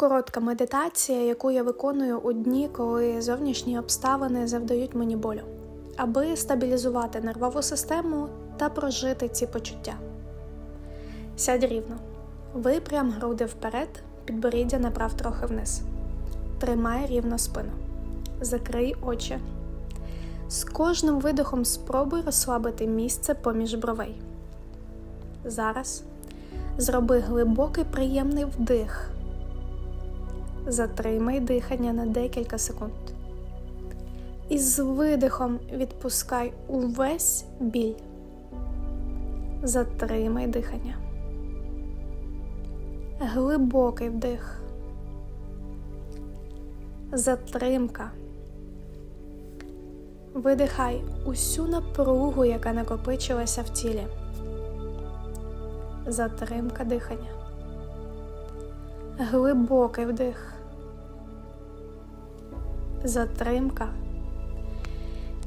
Коротка медитація, яку я виконую у дні, коли зовнішні обставини завдають мені болю, аби стабілізувати нервову систему та прожити ці почуття. Сядь рівно. Випрям груди вперед, підборіддя направ трохи вниз. Тримай рівно спину. Закрий очі. З кожним видихом спробуй розслабити місце поміж бровей. Зараз зроби глибокий приємний вдих. Затримай дихання на декілька секунд. І з видихом відпускай увесь біль. Затримай дихання. Глибокий вдих. Затримка. Видихай усю напругу, яка накопичилася в тілі. Затримка дихання. Глибокий вдих. Затримка.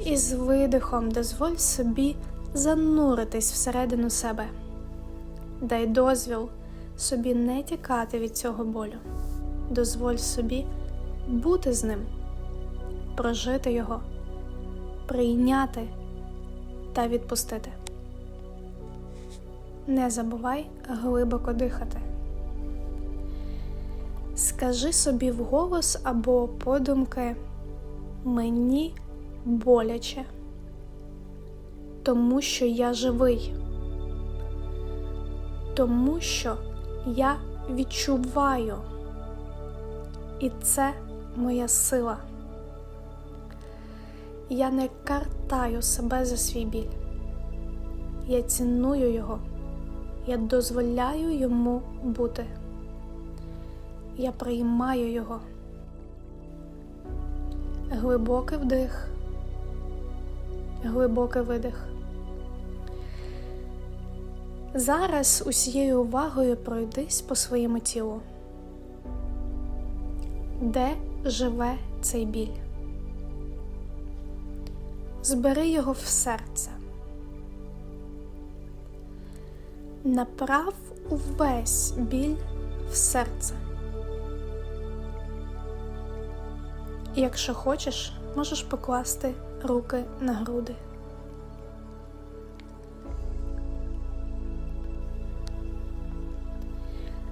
І з видихом дозволь собі зануритись всередину себе. Дай дозвіл собі не тікати від цього болю. Дозволь собі бути з ним, прожити його, прийняти та відпустити. Не забувай глибоко дихати. Скажи собі вголос або подумки мені боляче, тому що я живий, тому що я відчуваю, і це моя сила. Я не картаю себе за свій біль. Я ціную його, я дозволяю йому бути. Я приймаю його. Глибокий вдих, глибокий видих. Зараз усією увагою пройдись по своєму тілу. Де живе цей біль? Збери його в серце. Направ увесь біль в серце. І Якщо хочеш, можеш покласти руки на груди.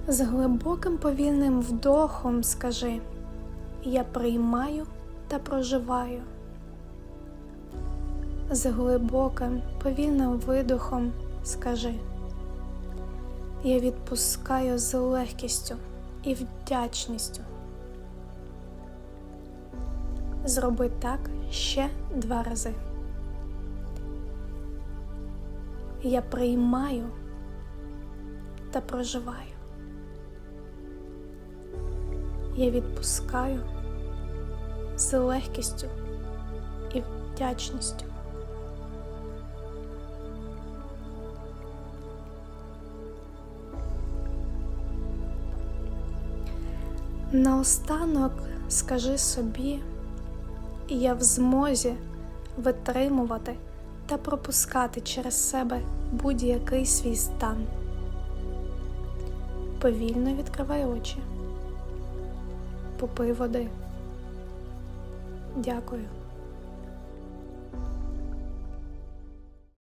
З глибоким повільним вдохом скажи Я приймаю та проживаю. З глибоким повільним видохом скажи Я відпускаю з легкістю і вдячністю. Зроби так ще два рази. Я приймаю та проживаю. Я відпускаю з легкістю і вдячністю. Наостанок скажи собі, я в змозі витримувати та пропускати через себе будь-який свій стан. Повільно відкривай очі. Попий води. Дякую.